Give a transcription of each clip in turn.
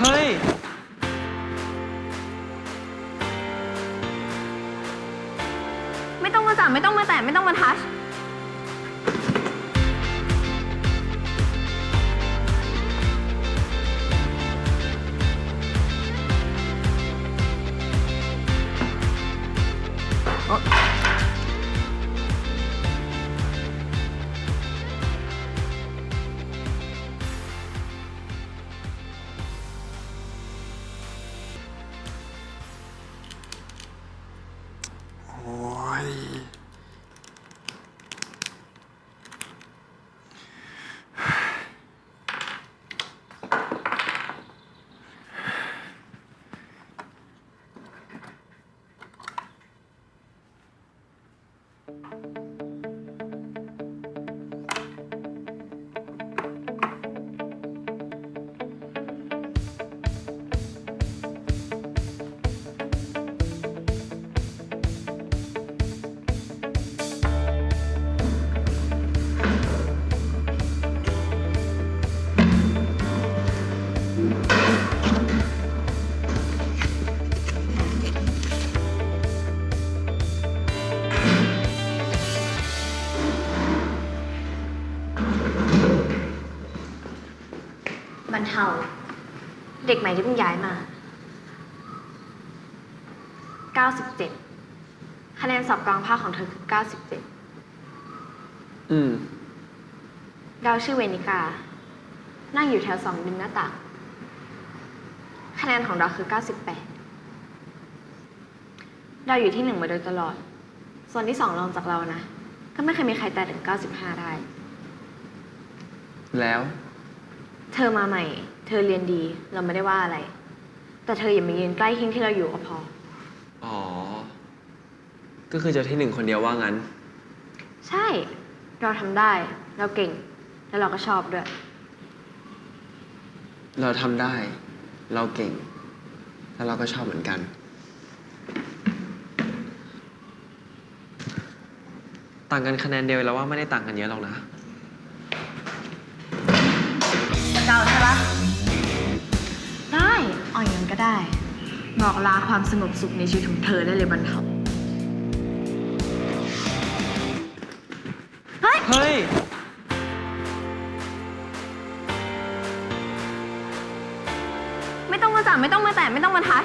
เฮ้ย ไม่ต้องมาจับไม่ต้องมาแตะไม่ต้องมาทัช โอ้ย รรเทา เด็กใหม่ที่เพิ่งย้ายมา 97 คะแนนสอบกลางภาคของเธอคือ 97 อืม เราชื่อเวนิกา นั่งอยู่แถวสองริมหน้าต่าง คะแนนของเราคือ 98 เราอยู่ที่หนึ่งมาโดยตลอด ส่วนที่สองรองจากเรานะ ก็ไม่เคยมีใครแต่ถึง 95 ได้ แล้ว เธอมาใหม่ เธอเรียนดีเราไม่ได้ว่าอะไร แต่เธออย่ามายืนใกล้หิ้งที่เราอยู่ก็พอ อ๋อ ก็คือเจอที่หนึ่งคนเดียวว่างั้น ใช่ เราทำได้ เราเก่ง แล้วเราก็ชอบด้วย เราทำได้ เราเก่ง แล้วเราก็ชอบเหมือนกัน ต่างกันคะแนนเดียวแล้วว่าไม่ได้ต่างกันเยอะหรอกนะ บอกลาความสงบสุขในชีวิตของเธอได้เลยบรรเทาเฮ้ยเฮ้ยไม่ต้องมาจับไม่ต้องมาแตะไม่ต้องมาทัช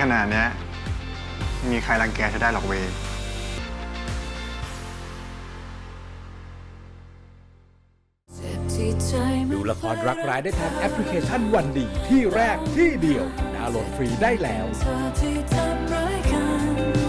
ขนาดเนี้ยไม่มีใครรังแกเธอได้หรอกเวยดูละครรักร้ายได้ทางแอปพลิเคชันวันดีที่แรกที่เดียวดาวน์โหลดฟรีได้แล้ว เธอที่ทำร้ายกัน